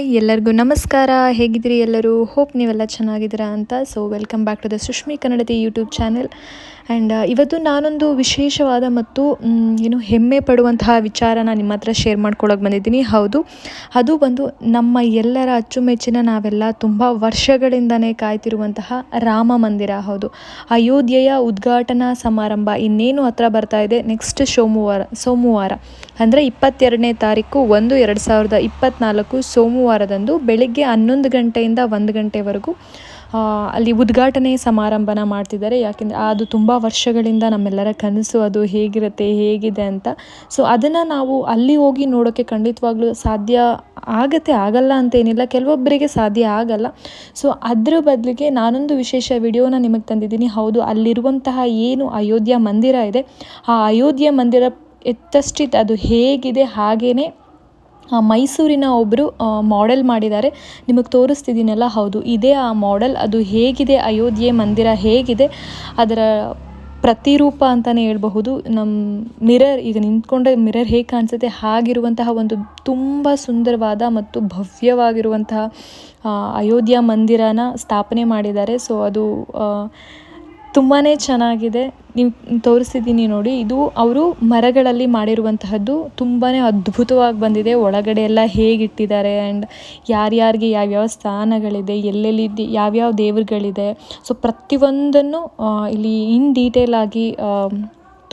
Hi ಎಲ್ಲರಿಗೂ ನಮಸ್ಕಾರ. ಹೇಗಿದ್ದೀರಿ ಎಲ್ಲರೂ? ಹೋಪ್ ನೀವೆಲ್ಲ ಚೆನ್ನಾಗಿದ್ದೀರಾ ಅಂತ. So welcome back to the Sushmi Kannadathi YouTube channel and ಇವತ್ತು ನಾನೊಂದು ವಿಶೇಷವಾದ ಮತ್ತು ಏನು ಹೆಮ್ಮೆ ಪಡುವಂತಹ ವಿಚಾರನ ನಿಮ್ಮ ಹತ್ರ ಶೇರ್ ಮಾಡ್ಕೊಳ್ಳೋಕೆ ಬಂದಿದ್ದೀನಿ. ಹೌದು, ಅದು ಬಂದು ನಮ್ಮ ಎಲ್ಲರ ಅಚ್ಚುಮೆಚ್ಚಿನ ನಾವೆಲ್ಲ ತುಂಬ ವರ್ಷಗಳಿಂದನೇ ಕಾಯ್ತಿರುವಂತಹ ರಾಮ ಮಂದಿರ. ಹೌದು, ಅಯೋಧ್ಯೆಯ ಉದ್ಘಾಟನಾ ಸಮಾರಂಭ ಇನ್ನೇನು ಹತ್ರ ಬರ್ತಾ ಇದೆ ನೆಕ್ಸ್ಟ್ ಸೋಮವಾರ ಸೋಮವಾರ. ಅಂದರೆ ಇಪ್ಪತ್ತೆರಡನೇ ತಾರೀಕು ಒಂದು, ಎರಡು ಸಾವಿರದ ಇಪ್ಪತ್ತ್ನಾಲ್ಕು ಸೋಮವಾರದಂದು ಬೆಳಿಗ್ಗೆ ಹನ್ನೊಂದು ಗಂಟೆಯಿಂದ ಒಂದು ಗಂಟೆವರೆಗೂ ಅಲ್ಲಿ ಉದ್ಘಾಟನೆ ಸಮಾರಂಭನ ಮಾಡ್ತಿದ್ದಾರೆ. ಯಾಕೆಂದರೆ ಅದು ತುಂಬ ವರ್ಷಗಳಿಂದ ನಮ್ಮೆಲ್ಲರ ಕನಸು, ಅದು ಹೇಗಿರುತ್ತೆ, ಹೇಗಿದೆ ಅಂತ. ಸೊ ಅದನ್ನು ನಾವು ಅಲ್ಲಿ ಹೋಗಿ ನೋಡೋಕ್ಕೆ ಖಂಡಿತವಾಗ್ಲೂ ಸಾಧ್ಯ ಆಗತ್ತೆ, ಆಗಲ್ಲ ಅಂತೇನಿಲ್ಲ ಕೆಲವೊಬ್ಬರಿಗೆ ಸಾಧ್ಯ ಆಗಲ್ಲ. ಸೊ ಅದ್ರ ಬದಲಿಗೆ ನಾನೊಂದು ವಿಶೇಷ ವಿಡಿಯೋನ ನಿಮಗೆ ತಂದಿದ್ದೀನಿ. ಹೌದು, ಅಲ್ಲಿರುವಂತಹ ಏನು ಅಯೋಧ್ಯ ಮಂದಿರ ಇದೆ, ಆ ಅಯೋಧ್ಯ ಮಂದಿರ ಎತ್ತಷ್ಟಿತ್ತು ಅದು ಹೇಗಿದೆ ಹಾಗೇ ಮೈಸೂರಿನ ಒಬ್ಬರು ಮಾಡೆಲ್ ಮಾಡಿದ್ದಾರೆ. ನಿಮಗೆ ತೋರಿಸ್ತಿದ್ದೀನಲ್ಲ, ಹೌದು, ಇದೇ ಆ ಮಾಡೆಲ್ ಅದು ಹೇಗಿದೆ, ಅಯೋಧ್ಯೆ ಮಂದಿರ ಹೇಗಿದೆ, ಅದರ ಪ್ರತಿರೂಪ ಅಂತಲೇ ಹೇಳ್ಬಹುದು. ನಮ್ಮ ಮಿರರ್, ಈಗ ನಿಂತ್ಕೊಂಡ್ರೆ ಮಿರರ್ ಹೇಗೆ ಕಾಣಿಸುತ್ತೆ, ಹಾಗಿರುವಂತಹ ಒಂದು ತುಂಬ ಸುಂದರವಾದ ಮತ್ತು ಭವ್ಯವಾಗಿರುವಂತಹ ಅಯೋಧ್ಯೆ ಮಂದಿರನ ಸ್ಥಾಪನೆ ಮಾಡಿದ್ದಾರೆ. ಸೊ ಅದು ತುಂಬಾ ಚೆನ್ನಾಗಿದೆ. ನೀವು ತೋರಿಸಿದ್ದೀನಿ ನೋಡಿ, ಇದು ಅವರು ಮರಗಳಲ್ಲಿ ಮಾಡಿರುವಂತಹದ್ದು ತುಂಬಾ ಅದ್ಭುತವಾಗಿ ಬಂದಿದೆ. ಒಳಗಡೆ ಎಲ್ಲ ಹೇಗಿಟ್ಟಿದ್ದಾರೆ ಆ್ಯಂಡ್ ಯಾರ್ಯಾರಿಗೆ ಯಾವ್ಯಾವ ಸ್ಥಾನಗಳಿದೆ, ಎಲ್ಲೆಲ್ಲಿ ಯಾವ್ಯಾವ ದೇವರುಗಳಿದೆ. ಸೊ ಪ್ರತಿಯೊಂದನ್ನು ಇಲ್ಲಿ ಇನ್ ಡೀಟೇಲ್ ಆಗಿ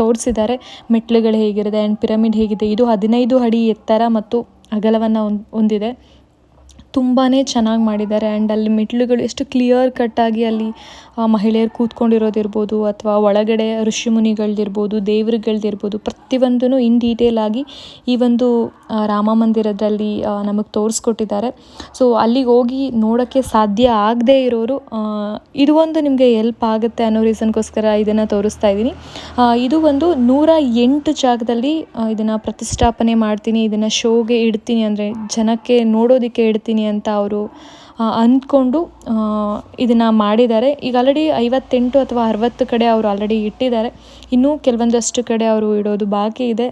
ತೋರಿಸಿದ್ದಾರೆ. ಮೆಟ್ಲುಗಳು ಹೇಗಿರುತ್ತೆ ಆ್ಯಂಡ್ ಪಿರಮಿಡ್ ಹೇಗಿದೆ. ಇದು ಹದಿನೈದು ಅಡಿ ಎತ್ತರ ಮತ್ತು ಅಗಲವನ್ನು ಹೊಂದಿದೆ. ತುಂಬಾ ಚೆನ್ನಾಗಿ ಮಾಡಿದ್ದಾರೆ. ಆ್ಯಂಡ್ ಅಲ್ಲಿ ಮೆಟ್ಲುಗಳು ಎಷ್ಟು ಕ್ಲಿಯರ್ ಕಟ್ಟಾಗಿ ಅಲ್ಲಿ ಆ, ಮಹಿಳೆಯರು ಕೂತ್ಕೊಂಡಿರೋದಿರ್ಬೋದು ಅಥವಾ ಒಳಗಡೆ ಋಷಿಮುನಿಗಳ್ದಿರ್ಬೋದು ದೇವ್ರುಗಳ್ದಿರ್ಬೋದು ಪ್ರತಿಯೊಂದೂ ಇನ್ ಡೀಟೇಲ್ ಆಗಿ ಈ ಒಂದು ರಾಮ ಮಂದಿರದಲ್ಲಿ ನಮಗೆ ತೋರಿಸ್ಕೊಟ್ಟಿದ್ದಾರೆ. ಸೊ ಅಲ್ಲಿಗೆ ಹೋಗಿ ನೋಡೋಕ್ಕೆ ಸಾಧ್ಯ ಆಗದೇ ಇರೋರು ಇದು ಒಂದು ನಿಮಗೆ ಎಲ್ಪ್ ಆಗುತ್ತೆ ಅನ್ನೋ ರೀಸನ್ಗೋಸ್ಕರ ಇದನ್ನು ತೋರಿಸ್ತಾ ಇದ್ದೀನಿ. ಇದು ಒಂದು ನೂರ ಎಂಟು ಜಾಗದಲ್ಲಿ ಇದನ್ನು ಪ್ರತಿಷ್ಠಾಪನೆ ಮಾಡ್ತೀನಿ ಇದನ್ನು ಶೋಗೆ ಇಡ್ತೀನಿ ಅಂದರೆ ಜನಕ್ಕೆ ನೋಡೋದಕ್ಕೆ ಇಡ್ತೀನಿ ಅಂತ ಅವರು ಅಂದ್ಕೊಂಡು ಇದನ್ನು ಮಾಡಿದ್ದಾರೆ. ಈಗ ಆಲ್ರೆಡಿ ಐವತ್ತೆಂಟು ಅಥವಾ ಅರವತ್ತು ಕಡೆ ಅವರು ಆಲ್ರೆಡಿ ಇಟ್ಟಿದ್ದಾರೆ. ಇನ್ನೂ ಕೆಲವೊಂದಷ್ಟು ಕಡೆ ಅವರು ಇಡೋದು ಬಾಕಿ ಇದೆ.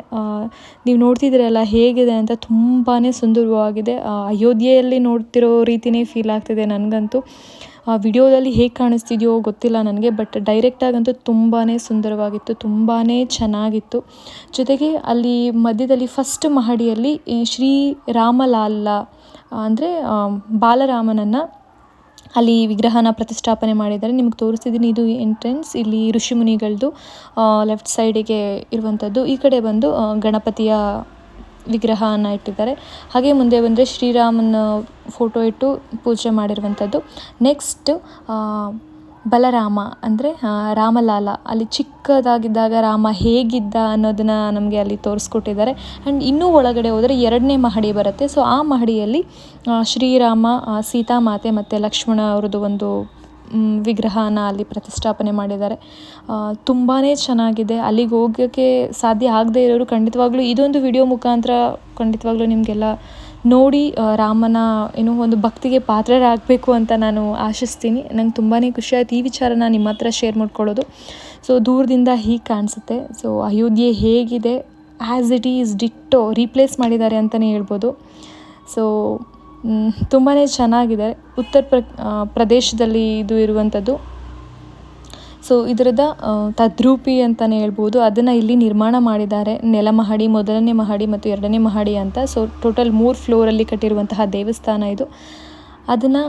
ನೀವು ನೋಡ್ತಿದ್ದೀರಲ್ಲ ಹೇಗಿದೆ ಅಂತ ತುಂಬಾ ಸುಂದರವಾಗಿದೆ. ಅಯೋಧ್ಯೆಯಲ್ಲಿ ನೋಡ್ತಿರೋ ರೀತಿಯೇ ಫೀಲ್ ಆಗ್ತಿದೆ ನನಗಂತೂ. ಆ, ವಿಡಿಯೋದಲ್ಲಿ ಹೇಗೆ ಕಾಣಿಸ್ತಿದೆಯೋ ಗೊತ್ತಿಲ್ಲ ನನಗೆ ಬಟ್ ಡೈರೆಕ್ಟಾಗಂತೂ ತುಂಬಾ ಸುಂದರವಾಗಿತ್ತು ತುಂಬಾ ಚೆನ್ನಾಗಿತ್ತು. ಜೊತೆಗೆ ಅಲ್ಲಿ ಮಧ್ಯದಲ್ಲಿ ಫಸ್ಟ್ ಮಹಡಿಯಲ್ಲಿ ಶ್ರೀ ರಾಮಲಾಲ ಅಂದರೆ ಬಾಲರಾಮನನ್ನು ಅಲ್ಲಿ ವಿಗ್ರಹನ ಪ್ರತಿಷ್ಠಾಪನೆ ಮಾಡಿದ್ದಾರೆ. ನಿಮಗೆ ತೋರಿಸ್ತಿದ್ದೀನಿ ಇದು ಎಂಟ್ರೆನ್ಸ್ ಇಲ್ಲಿ ಋಷಿಮುನಿಗಳದ್ದು ಲೆಫ್ಟ್ ಸೈಡಿಗೆ ಇರುವಂಥದ್ದು ಈ ಕಡೆ ಬಂದು ಗಣಪತಿಯ ವಿಗ್ರಹನ ಇಟ್ಟಿದ್ದಾರೆ. ಹಾಗೆ ಮುಂದೆ ಬಂದರೆ ಶ್ರೀರಾಮನ ಫೋಟೋ ಇಟ್ಟು ಪೂಜೆ ಮಾಡಿರುವಂಥದ್ದು ನೆಕ್ಸ್ಟ್ ಬಲರಾಮ ಅಂದರೆ ರಾಮಲಾಲ. ಅಲ್ಲಿ ಚಿಕ್ಕದಾಗಿದ್ದಾಗ ರಾಮ ಹೇಗಿದ್ದ ಅನ್ನೋದನ್ನು ನಮಗೆ ಅಲ್ಲಿ ತೋರಿಸ್ಕೊಟ್ಟಿದ್ದಾರೆ. ಆ್ಯಂಡ್ ಇನ್ನೂ ಒಳಗಡೆ ಹೋದರೆ ಎರಡನೇ ಮಹಡಿ ಬರುತ್ತೆ. ಸೊ ಆ ಮಹಡಿಯಲ್ಲಿ ಶ್ರೀರಾಮ ಸೀತಾಮಾತೆ ಮತ್ತು ಲಕ್ಷ್ಮಣ ಅವ್ರದ್ದು ಒಂದು ವಿಗ್ರಹನ ಅಲ್ಲಿ ಪ್ರತಿಷ್ಠಾಪನೆ ಮಾಡಿದ್ದಾರೆ. ತುಂಬಾ ಚೆನ್ನಾಗಿದೆ. ಅಲ್ಲಿಗೆ ಹೋಗೋಕ್ಕೆ ಸಾಧ್ಯ ಆಗದೇ ಇರೋರು ಖಂಡಿತವಾಗ್ಲೂ ಇದೊಂದು ವಿಡಿಯೋ ಮುಖಾಂತರ ಖಂಡಿತವಾಗ್ಲೂ ನಿಮಗೆಲ್ಲ ನೋಡಿ ರಾಮನ ಏನು ಒಂದು ಭಕ್ತಿಗೆ ಪಾತ್ರರಾಗಬೇಕು ಅಂತ ನಾನು ಆಶಿಸ್ತೀನಿ. ನಂಗೆ ತುಂಬಾ ಖುಷಿ ಈ ವಿಚಾರನ ನಿಮ್ಮ ಹತ್ರ ಶೇರ್ ಮಾಡ್ಕೊಳ್ಳೋದು. ಸೊ ದೂರದಿಂದ ಹೀಗೆ ಕಾಣಿಸುತ್ತೆ. ಸೊ ಅಯೋಧ್ಯೆ ಹೇಗಿದೆ? As it is ditto replace ಮಾಡಿದ್ದಾರೆ ಅಂತಲೇ ಹೇಳ್ಬೋದು. ಸೊ ತುಂಬಾ ಚೆನ್ನಾಗಿದೆ. ಉತ್ತರ ಪ್ರ ಪ್ರದೇಶದಲ್ಲಿ ಇದು ಇರುವಂಥದ್ದು. ಸೊ ಇದರದ ತದ್ರೂಪಿ ಅಂತಲೇ ಹೇಳ್ಬೋದು. ಅದನ್ನು ಇಲ್ಲಿ ನಿರ್ಮಾಣ ಮಾಡಿದ್ದಾರೆ. ನೆಲ ಮಹಡಿ, ಮೊದಲನೇ ಮಹಡಿ ಮತ್ತು ಎರಡನೇ ಮಹಡಿ ಅಂತ. ಸೊ ಟೋಟಲ್ ಮೂರು ಫ್ಲೋರಲ್ಲಿ ಕಟ್ಟಿರುವಂತಹ ದೇವಸ್ಥಾನ ಇದು. ಅದನ್ನು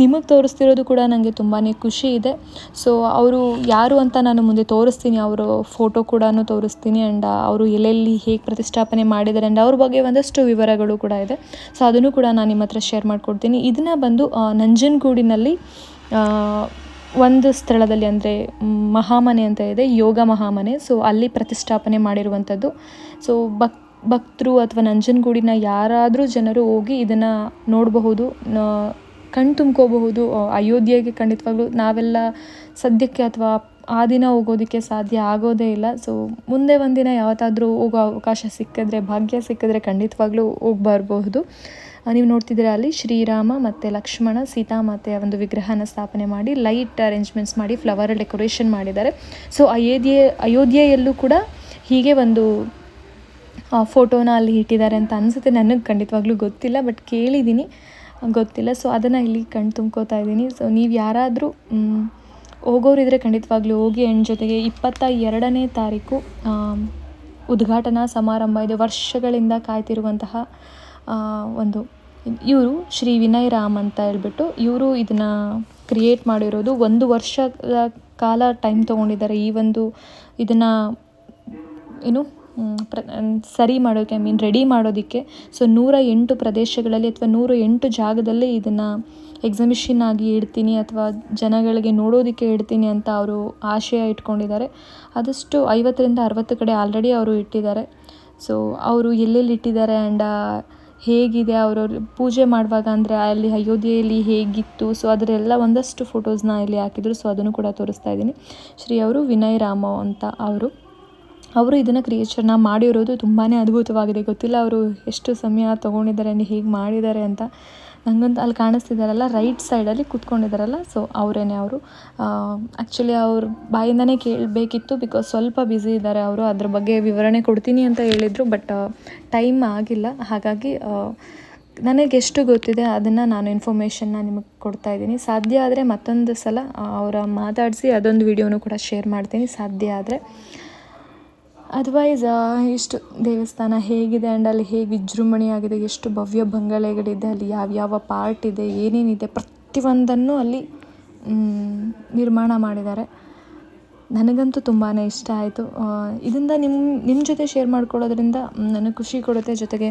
ನಿಮಗೆ ತೋರಿಸ್ತಿರೋದು ಕೂಡ ನನಗೆ ತುಂಬಾ ಖುಷಿ ಇದೆ. ಸೊ ಅವರು ಯಾರು ಅಂತ ನಾನು ಮುಂದೆ ತೋರಿಸ್ತೀನಿ. ಅವರು ಫೋಟೋ ಕೂಡ ತೋರಿಸ್ತೀನಿ. ಆ್ಯಂಡ್ ಅವರು ಎಲ್ಲೆಲ್ಲಿ ಹೇಗೆ ಪ್ರತಿಷ್ಠಾಪನೆ ಮಾಡಿದ್ದಾರೆ. ಆ್ಯಂಡ್ ಅವ್ರ ಬಗ್ಗೆ ಒಂದಷ್ಟು ವಿವರಗಳು ಕೂಡ ಇದೆ. ಸೊ ಅದನ್ನು ಕೂಡ ನಾನು ನಿಮ್ಮ ಹತ್ರ ಶೇರ್ ಮಾಡ್ಕೊಡ್ತೀನಿ. ಇದನ್ನು ಬಂದು ನಂಜನಗೂಡಿನಲ್ಲಿ ಒಂದು ಸ್ಥಳದಲ್ಲಿ ಅಂದರೆ ಮಹಾಮನೆ ಅಂತ ಇದೆ, ಯೋಗ ಮಹಾಮನೆ. ಸೊ ಅಲ್ಲಿ ಪ್ರತಿಷ್ಠಾಪನೆ ಮಾಡಿರುವಂಥದ್ದು. ಸೊ ಭಕ್, ಭಕ್ತರು ಅಥವಾ ನಂಜನಗೂಡಿನ ಯಾರಾದರೂ ಜನರು ಹೋಗಿ ಇದನ್ನು ನೋಡಬಹುದು ಕಣ್ಣು ಕಣ್ ತುಂಬ್ಕೋಬಹುದು. ಅಯೋಧ್ಯೆಗೆ ಖಂಡಿತವಾಗ್ಲೂ ನಾವೆಲ್ಲ ಸದ್ಯಕ್ಕೆ ಅಥವಾ ಆ ದಿನ ಹೋಗೋದಕ್ಕೆ ಸಾಧ್ಯ ಆಗೋದೇ ಇಲ್ಲ. ಸೊ ಮುಂದೆ ಒಂದಿನ ಯಾವತ್ತಾದರೂ ಹೋಗೋ ಅವಕಾಶ ಸಿಕ್ಕಿದ್ರೆ, ಭಾಗ್ಯ ಸಿಕ್ಕಿದ್ರೆ ಖಂಡಿತವಾಗ್ಲೂ ಹೋಗಿ ಬರಬಹುದು ನೀವು ನೋಡ್ತಿದ್ದೀರಾ ಅಲ್ಲಿ ಶ್ರೀರಾಮ ಮತ್ತು ಲಕ್ಷ್ಮಣ ಸೀತಾಮಾತೆಯ ಒಂದು ವಿಗ್ರಹನ ಸ್ಥಾಪನೆ ಮಾಡಿ ಲೈಟ್ ಅರೇಂಜ್ಮೆಂಟ್ಸ್ ಮಾಡಿ ಫ್ಲವರ್ ಡೆಕೋರೇಷನ್ ಮಾಡಿದ್ದಾರೆ. ಸೊ ಅಯೋಧ್ಯೆ, ಅಯೋಧ್ಯೆಯಲ್ಲೂ ಕೂಡ ಹೀಗೆ ಒಂದು ಫೋಟೋನ ಅಲ್ಲಿ ಇಟ್ಟಿದ್ದಾರೆ ಅಂತ ಅನಿಸುತ್ತೆ. ನನಗೆ ಖಂಡಿತವಾಗ್ಲೂ ಗೊತ್ತಿಲ್ಲ ಬಟ್ ಕೇಳಿದ್ದೀನಿ. ಗೊತ್ತಿಲ್ಲ. ಸೊ ಅದನ್ನು ಇಲ್ಲಿ ಕಣ್ಣು ತುಂಬ್ಕೋತಾ ಇದ್ದೀನಿ. ಸೊ ನೀವು ಯಾರಾದರೂ ಹೋಗೋರಿದ್ರೆ ಖಂಡಿತವಾಗ್ಲೂ ಹೋಗಿ ಹೆಣ್ಣು ಜೊತೆಗೆ ಇಪ್ಪತ್ತ ಎರಡನೇ ತಾರೀಕು ಉದ್ಘಾಟನಾ ಸಮಾರಂಭ ಇದೆ. ವರ್ಷಗಳಿಂದ ಕಾಯ್ತಿರುವಂತಹ ಒಂದು ಇವರು ಶ್ರೀ ವಿನಯ್ ರಾಮ್ ಅಂತ ಹೇಳ್ಬಿಟ್ಟು ಇವರು ಇದನ್ನು ಕ್ರಿಯೇಟ್ ಮಾಡಿರೋದು ಒಂದು ವರ್ಷದ ಕಾಲ ಟೈಮ್ ತೊಗೊಂಡಿದ್ದಾರೆ. ಈ ಒಂದು ಇದನ್ನು ಏನು ಪ್ರ ಸರಿ ಮಾಡೋಕ್ಕೆ ಐ ಮೀನ್ ರೆಡಿ ಮಾಡೋದಕ್ಕೆ. ಸೊ ನೂರ ಎಂಟು ಪ್ರದೇಶಗಳಲ್ಲಿ ಅಥವಾ ನೂರ ಎಂಟು ಜಾಗದಲ್ಲಿ ಇದನ್ನು ಎಕ್ಸಿಬಿಷನ್ ಆಗಿ ಇಡ್ತೀನಿ ಅಥವಾ ಜನಗಳಿಗೆ ನೋಡೋದಕ್ಕೆ ಇಡ್ತೀನಿ ಅಂತ ಅವರು ಆಶಯ ಇಟ್ಕೊಂಡಿದ್ದಾರೆ. ಆದಷ್ಟು ಐವತ್ತರಿಂದ ಅರವತ್ತು ಕಡೆ ಆಲ್ರೆಡಿ ಅವರು ಇಟ್ಟಿದ್ದಾರೆ. ಸೊ ಅವರು ಎಲ್ಲೆಲ್ಲಿ ಇಟ್ಟಿದ್ದಾರೆ ಆ್ಯಂಡ್ ಹೇಗಿದೆ, ಅವರವ್ರು ಪೂಜೆ ಮಾಡುವಾಗ ಅಂದರೆ ಅಲ್ಲಿ ಅಯೋಧ್ಯೆಯಲ್ಲಿ ಹೇಗಿತ್ತು? ಸೊ ಅದರೆಲ್ಲ ಒಂದಷ್ಟು ಫೋಟೋಸ್ನ ಇಲ್ಲಿ ಹಾಕಿದ್ರು. ಸೊ ಅದನ್ನು ಕೂಡ ತೋರಿಸ್ತಾ ಇದ್ದೀನಿ. ಶ್ರೀ ಅವರು ವಿನಯ್ ರಾಮ ಅಂತ ಅವರು. ಅವರು ಇದನ್ನು ಕ್ರಿಯೇಚರ್ನ ಮಾಡಿರೋದು ತುಂಬಾ ಅದ್ಭುತವಾಗಿದೆ. ಗೊತ್ತಿಲ್ಲ ಅವರು ಎಷ್ಟು ಸಮಯ ತೊಗೊಂಡಿದ್ದಾರೆ ಹೇಗೆ ಮಾಡಿದ್ದಾರೆ ಅಂತ. ನನಗಂತೂ ಅಲ್ಲಿ ಕಾಣಿಸ್ತಿದ್ದಾರಲ್ಲ ರೈಟ್ ಸೈಡಲ್ಲಿ ಕೂತ್ಕೊಂಡಿದ್ದಾರಲ್ಲ ಸೊ ಅವರೇನೆ ಅವರು. ಆ್ಯಕ್ಚುಲಿ ಅವ್ರ ಬಾಯಿಂದನೇ ಕೇಳಬೇಕಿತ್ತು ಬಿಕಾಸ್ ಸ್ವಲ್ಪ ಬ್ಯುಸಿ ಇದ್ದಾರೆ ಅವರು. ಅದ್ರ ಬಗ್ಗೆ ವಿವರಣೆ ಕೊಡ್ತೀನಿ ಅಂತ ಹೇಳಿದರು ಬಟ್ ಟೈಮ್ ಆಗಿಲ್ಲ. ಹಾಗಾಗಿ ನನಗೆಷ್ಟು ಗೊತ್ತಿದೆ ಅದನ್ನು ನಾನು ಇನ್ಫಾರ್ಮೇಷನ್ನ ನಿಮಗೆ ಕೊಡ್ತಾ ಇದ್ದೀನಿ. ಸಾಧ್ಯ ಆದರೆ ಮತ್ತೊಂದು ಸಲ ಅವರ ಮಾತಾಡಿಸಿ ಅದೊಂದು ವಿಡಿಯೋನು ಕೂಡ ಶೇರ್ ಮಾಡ್ತೀನಿ. ಸಾಧ್ಯ ಆದರೆ. ಅದರ್ವೈಸ್ ಇಷ್ಟು ದೇವಸ್ಥಾನ ಹೇಗಿದೆ ಆ್ಯಂಡ್ ಅಲ್ಲಿ ಹೇಗೆ ವಿಜೃಂಭಣೆಯಾಗಿದೆ ಎಷ್ಟು ಭವ್ಯ ಬಂಗಲೆಗಳಿದೆ, ಅಲ್ಲಿ ಯಾವ್ಯಾವ ಪಾರ್ಟ್ ಇದೆ, ಏನೇನಿದೆ, ಪ್ರತಿಯೊಂದನ್ನು ಅಲ್ಲಿ ನಿರ್ಮಾಣ ಮಾಡಿದ್ದಾರೆ. ನನಗಂತೂ ತುಂಬಾ ಇಷ್ಟ ಆಯಿತು. ಇದರಿಂದ ನಿಮ್ಮ ನಿಮ್ಮ ಜೊತೆ ಶೇರ್ ಮಾಡ್ಕೊಳ್ಳೋದ್ರಿಂದ ನನಗೆ ಖುಷಿ ಕೊಡುತ್ತೆ. ಜೊತೆಗೆ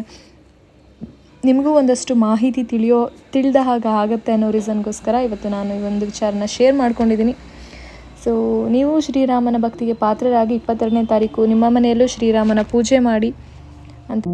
ನಿಮಗೂ ಒಂದಷ್ಟು ಮಾಹಿತಿ ತಿಳಿಯೋ, ತಿಳಿದ ಹಾಗೆ ಆಗುತ್ತೆ ಅನ್ನೋ ರೀಸನ್ಗೋಸ್ಕರ ಇವತ್ತು ನಾನು ಈ ಒಂದು ವಿಚಾರನ ಶೇರ್ ಮಾಡ್ಕೊಂಡಿದ್ದೀನಿ. ಸೊ ನೀವು ಶ್ರೀರಾಮನ ಭಕ್ತಿಗೆ ಪಾತ್ರರಾಗಿ ಇಪ್ಪತ್ತೆರಡನೇ ತಾರೀಕು ನಿಮ್ಮ ಮನೆಯಲ್ಲೂ ಶ್ರೀರಾಮನ ಪೂಜೆ ಮಾಡಿ ಅಂತ